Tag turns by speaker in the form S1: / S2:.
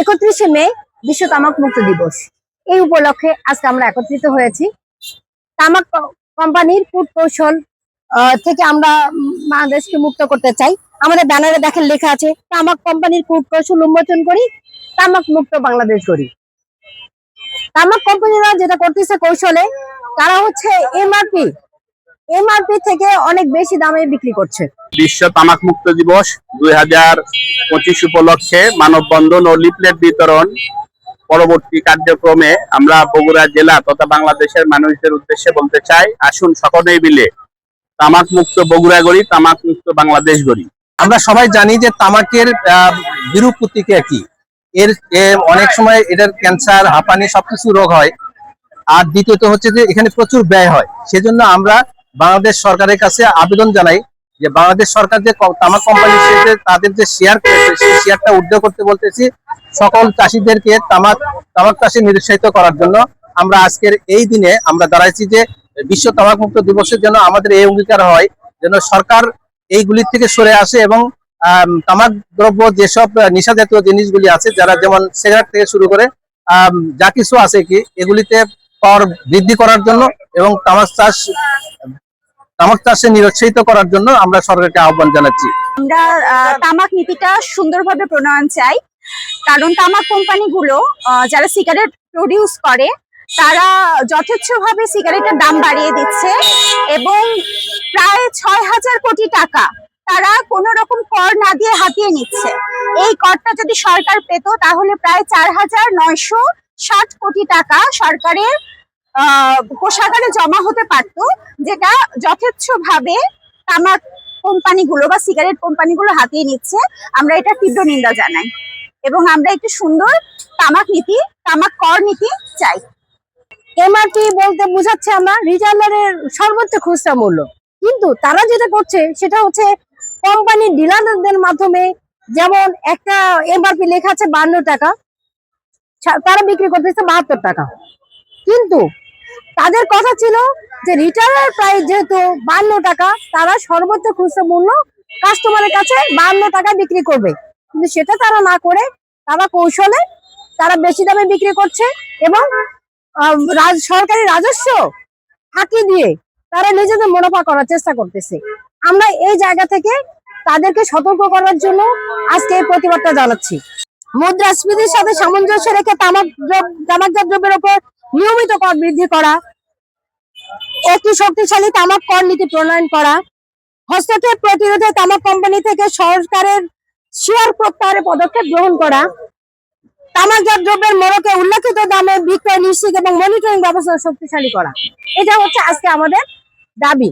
S1: একত্রিশে মে বিশ্ব তামাক মুক্ত দিবস। এই উপলক্ষে আজকে আমরা একত্রিত হয়েছি। তামাক কোম্পানির কূট কৌশল থেকে আমরা বাংলাদেশকে মুক্ত করতে চাই। আমাদের ব্যানারে দেখেন লেখা আছে, তামাক কোম্পানির কূট কৌশল উন্মোচন করি, তামাক মুক্ত বাংলাদেশ করি তামাক কোম্পানিরা যেটা করতেছে কৌশলে, তারা হচ্ছে এমআরপি এমআরপি থেকে অনেক বেশি দামে বিক্রি করছে।
S2: বিশ্ব তামাক মুক্ত দিবস দুই হাজার পঁচিশ উপলক্ষে মানববন্ধন ও লিফলেট বিতরণ পরবর্তী কার্যক্রমে আমরা বগুড়া জেলা তথা বাংলাদেশের মানুষদের উদ্দেশ্যে বলতে চাই আসুন সকলেই মিলে তামাক মুক্ত বগুড়া গড়ি তামাক মুক্ত বাংলাদেশ গড়ি।
S3: আমরা সবাই জানি যে তামাকের আহ, বিরূপ প্রতিক্রিয়া কি। এর অনেক সময় এটার ক্যান্সার হাঁপানি সবকিছু রোগ হয়। আর দ্বিতীয়ত হচ্ছে যে এখানে প্রচুর ব্যয় হয়। সেজন্য আমরা বাংলাদেশ সরকারের কাছে আবেদন জানাই যে বাংলাদেশ সরকার যে তামাক কোম্পানির সাথে তাদের যে শেয়ার করেছে, সেই শেয়ারটা উদ্যোগ করতে বলতেছি সকল চাষিদেরকে তামাক তামাক চাষে নিরুৎসাহিত করার জন্য। আমরা আজকের এই দিনে আমরা দাঁড়াইছি যে বিশ্ব তামাক মুক্ত দিবসের জন্য আমাদের এই অঙ্গীকার হয়, যেন সরকার এইগুলির থেকে সরে আসে এবং তামাক দ্রব্য যেসব নেশা জাতীয় জিনিসগুলি আছে, যারা যেমন সিগারেট থেকে শুরু করে যা কিছু আছে কি, এগুলিতে কর বৃদ্ধি করার জন্য এবং তামাক চাষ তামাক চাষে নিরুৎসাহিত করার জন্য আমরা সরকারকে আহ্বান জানাচ্ছি।
S4: আমরা তামাক নীতিটা সুন্দরভাবে প্রণয়ন চাই। কারণ তামাক কোম্পানিগুলো যারা সিগারেট প্রডিউস করে, তারা যথেচ্ছভাবে সিগারেটের দাম বাড়িয়ে দিচ্ছে এবং প্রায় ছয় হাজার কোটি টাকা তারা কোন রকম কর না দিয়ে হাতিয়ে নিচ্ছে। এই করটা যদি সরকার পেত, তাহলে প্রায় চার হাজার নয়শো ষাট কোটি টাকা সরকারের কোষাগারে জমা হতে পারত, যেটা যথেচ্ছভাবে তামাক কোম্পানিগুলো বা সিগারেট কোম্পানিগুলো হাতিয়ে নিচ্ছে। আমরা এটা তীব্র নিন্দা জানাই। এবং আমরা একটি সুন্দর তামাক নীতি, তামাক কর নীতি চাই।
S1: এমআরপি বলতে বোঝাচ্ছে আমরা রিটেলারের সর্বোচ্চ খুচরা মূল্য। কিন্তু তারা যেটা করছে, সেটা হচ্ছে কোম্পানি ডিলারদের মাধ্যমে যেমন একটা এমআরপি লেখা আছে বান্ন টাকা তারা বিক্রি করতেছে বাহাত্তর টাকা। কিন্তু তাদের কথা ছিল যে রিটেলার প্রাইস যেহেতু বান্ন টাকা, তারা সর্বোচ্চ খুচরা মূল্য কাস্টমারের কাছে বান্ন টাকা বিক্রি করবে। কিন্তু সেটা তারা না করে তারা কৌশলে তারা বেশি দামে বিক্রি করছে এবং সরকারি রাজস্ব ফাঁকি দিয়ে তারা নিজেদের মুনাফা করার চেষ্টা করতেছে। আমরা এই জায়গা থেকে তাদেরকে সতর্ক করার জন্য আজকে এই প্রতিবাদটা জানাচ্ছি। মুদ্রাস্ফীতির সাথে সামঞ্জস্য রেখে তামাক তামাকজাত দ্রব্যের উপর নিয়মিত কর বৃদ্ধি করা, একটি শক্তিশালী তামাক কর নীতি প্রণয়ন করা, হস্তক্ষেপ প্রতিরোধে তামাক কোম্পানি থেকে সরকারের শেয়ার প্রত্যাহারে পদক্ষেপ গ্রহণ করা, তামাকজাত দ্রব্যের মোড়কে উল্লেখিত দামে বিক্রয়, নিশ্চিত এবং মনিটরিং ব্যবস্থা শক্তিশালী করা। এটা হচ্ছে আজকে আমাদের দাবি।